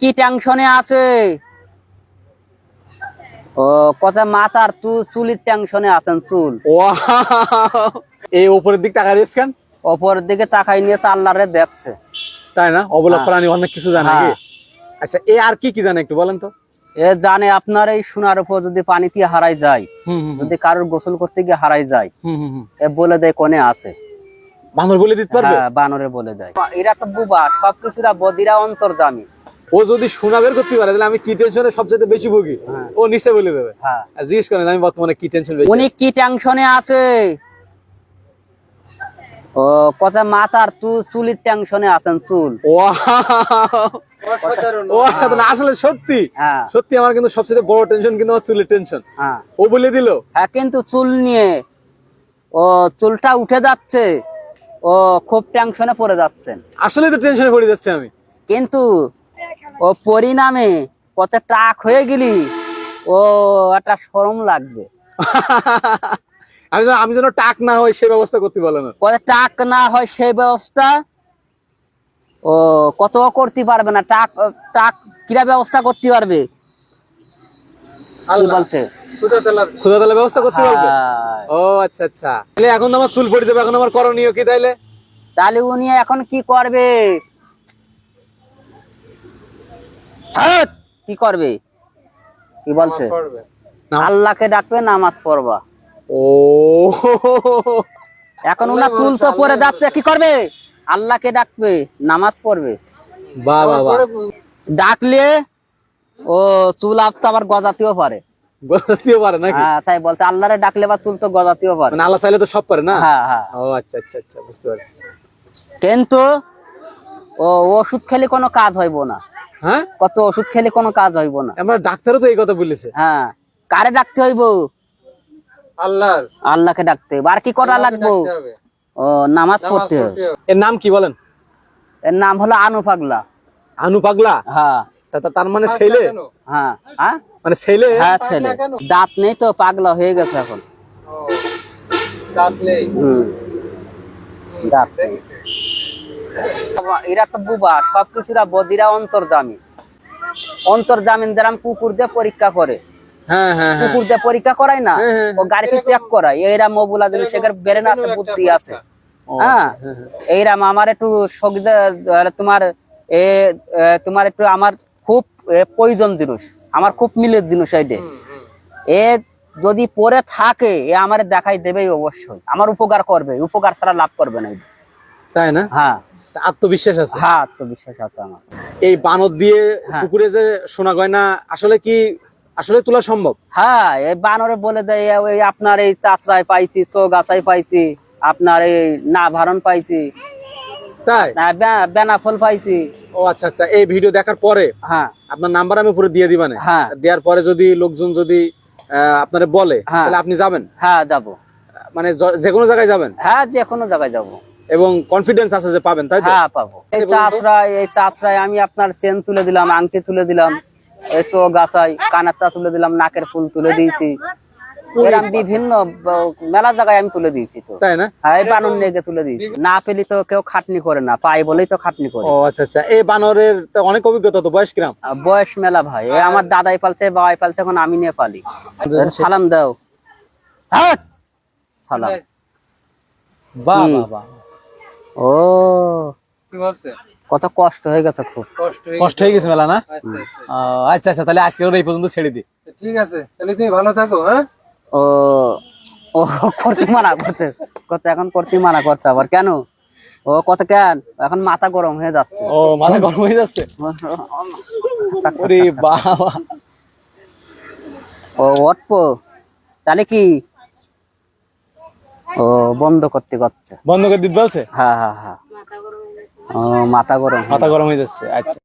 কি টেনশনে আছে? ও কথা মাথার তু চুলির টেনশনে আছেন চুল। এই উপরের দিক রেস কেন? অপরের দিকে তাকাই নিয়ে আল্লাহরে দেখছে। তাই না? অবলা হ্যাঁ। প্রাণী অনেক কিছু জানে কি? হ্যাঁ। আচ্ছা এ আর কি কি জানে একটু বলেন তো? এ জানে আপনার এই সোনার উপর যদি পানিতে হারাই যায় যদি কারোর গোসল করতে গিয়ে হারাই যায় হুম হুম হুম। এ বলে দেয় কোনে আছে। বানর বলে দিতে পারবে? হ্যাঁ বানরে বলে দেয়। এরা তো বুবা সবকিছুরা বদিরা অন্তর্দামি ও যদি শোনা বের করতে পারে তাহলে আমি কি টেনশনে সবচেয়ে বেশি ভুগি? হ্যাঁ। ও নিশ্চয় বলে দেবে। হ্যাঁ। জিজ্ঞেস করেন আমি বর্তমানে কি টেনশন বেশি উনি কি টেনশনে আছে? ও কথা মাথার তু চুলির টেনশনে আছেন চুল। ও সাথে না আসলে সত্যি হ্যাঁ। সত্যি আমার কিন্তু সবচেয়ে বড় টেনশন কিন্তু আমার চুলের টেনশন হ্যাঁ। ও বলে দিল। হ্যাঁ কিন্তু চুল নিয়ে ও চুলটা উঠে যাচ্ছে। ও খুব টেনশনে পড়ে যাচ্ছেন। আসলে তো টেনশনে পড়ে যাচ্ছে আমি। কিন্তু ও পরিণামে কত টাক হয়ে গেলি। ও একটা শরম লাগবে। আমি আমি যেন টাক না হয় সে ব্যবস্থা করতে বলে না। কত টাক না হয় সেই ব্যবস্থা ও কত করতে পারবে না? টাক টাক কিরা ব্যবস্থা করতে পারবে? বলছে? তাহলে ব্যবস্থা করতে পারবে? হ্যাঁ। ও আচ্ছা আচ্ছা। তাহলে এখন আমার চুল পড়ে যাবে এখন আমার করণীয় কি তাইলে? তাহলে উনি এখন কি করবে? কি করবে? কি বলছে? আল্লাহকে ডাকবে নামাজ পড়বা। ও। এখন উনার চুল তো পরে যাচ্ছে কি করবে? আল্লাহকে ডাকবে নামাজ পড়বে। বাহ বাহ বাহ ডাকলে ও চুল আপ তো আবার গজাতেও পারে। বুঝতেও পারে নাকি? হ্যাঁ তাই বলছে আল্লাহরে ডাকলে বা চুল তো গজাতেও পারে। মানে আল্লাহ চাইলে তো সব পারে না? হ্যাঁ হ্যাঁ। ও আচ্ছা আচ্ছা আচ্ছা বুঝতে পারছি। কিন্তু ও ওষুধ খেলে কোনো কাজ হইব না। হ্যাঁ? কত ওষুধ খেলে কোনো কাজ হইব না। আমার ডাক্তারও তো এই কথা বলেছে। হ্যাঁ। কারে ডাকতে হইব? আল্লাহর। আল্লাহকে ডাকতে হবে আর কি করা লাগবো? ও নামাজ পড়তে হবে। এর নাম কি বলেন? এর নাম হলো আনু পাগলা। আনু পাগলা? হ্যাঁ। তা- তা- তার মানে ছেলে? হ্যাঁ। হ্যাঁ? মানে ছেলে? হ্যাঁ ছেলে। দাঁত নেই তো পাগলা হয়ে গেছে এখন। হুম। দাঁত নেই। এরা তো বুবা সবকিছুরা বদিরা অন্তর্জামিন কুকুর দিয়ে পরীক্ষা করে। হ্যাঁ হ্যাঁ হ্যাঁ। কুকুর দিয়ে পরীক্ষা করায় না ও গাড়িতে চেক করায়। এরা মবুলা দিলে সেখানে বেরেন আছে বুদ্ধি আছে। হ্যাঁ। এইরাম আমার একটু সগিদা তোমার এ তোমার একটু আমার খুব প্রয়োজন জিনিস। আমার খুব মিলের জিনিস এইটে এ যদি পরে থাকে এ আমার দেখাই দেবে অবশ্যই। আমার উপকার করবে উপকার ছাড়া লাভ করবে না। তাই না? হ্যাঁ। আত্মবিশ্বাস আছে? হ্যাঁ আত্মবিশ্বাস আছে আমার। এই বানর দিয়ে হ্যাঁ। পুকুরে যে সোনা গয়না আসলে কি আসলে তোলা সম্ভব? হ্যাঁ এই বানরে বলে দেয় ওই আপনার এই চাষরায় পাইছি চৌগাছাই পাইছি আপনার এই না ভারণ পাইছি। তাই? না বে- বেনাফল পাইছি। ও আচ্ছা আচ্ছা এই ভিডিও দেখার পরে হ্যাঁ। আপনার নাম্বার আমি পুরো দিয়ে দিবানে। হ্যাঁ। দেওয়ার পরে যদি লোকজন যদি আহ, আপনারে বলে হ্যাঁ। তাহলে আপনি যাবেন? হ্যাঁ যাব। মানে যে কোনো জায়গায় যাবেন? হ্যাঁ যে কোনো জায়গায় যাব। এবং কনফিডেন্স আছে যে পাবেন তাই তো? হ্যাঁ পাবো। এই চাষরায় এই চাষরায় আমি আপনার চেন তুলে দিলাম আংটি তুলে দিলাম এই চোখ গাছাই কানারটা তুলে দিলাম নাকের ফুল তুলে দিয়েছি। এরকম বিভিন্ন মেলা জায়গায় আমি তুলে দিয়েছি তো। তাই না? হ্যাঁ বানর নেগে তুলে দিয়েছি। না পেলি তো কেউ খাটনি করে না পাই বলেই তো খাটনি করে। ও আচ্ছা আচ্ছা। এই বানরের তো অনেক অভিজ্ঞতা তো বয়স কিরাম? বয়স মেলা ভাই। আমার দাদাই পালছে বাবাই পালছে এখন আমি নিয়ে পালি। সালাম দাও। হ্যাঁ। সালাম? বাহ বাহ। ও। কত কষ্ট হয়ে গেছে খুব। কষ্ট হয়ে গেছে। মেলা না? আচ্ছা, আচ্ছা। আচ্ছা আচ্ছা তাহলে আজকে ওরা এই পর্যন্ত ছেড়ে দিই ঠিক আছে তাহলে তুমি ভালো থাকো হ্যাঁ? ও ও করতে মানা করছে কত এখন করতে মানা করছে আবার কেন? ও কত কেন? এখন মাথা গরম হয়ে যাচ্ছে। ও মাথা গরম হয়ে যাচ্ছে? ওরে বাবা। ও অটপো তাহলে কি? ও বন্ধ করতে করছে বন্ধ করে দিতে বলছে? হ্যাঁ হ্যাঁ হ্যাঁ। ও মাথা গরম মাথা গরম হয়ে যাচ্ছে আচ্ছা।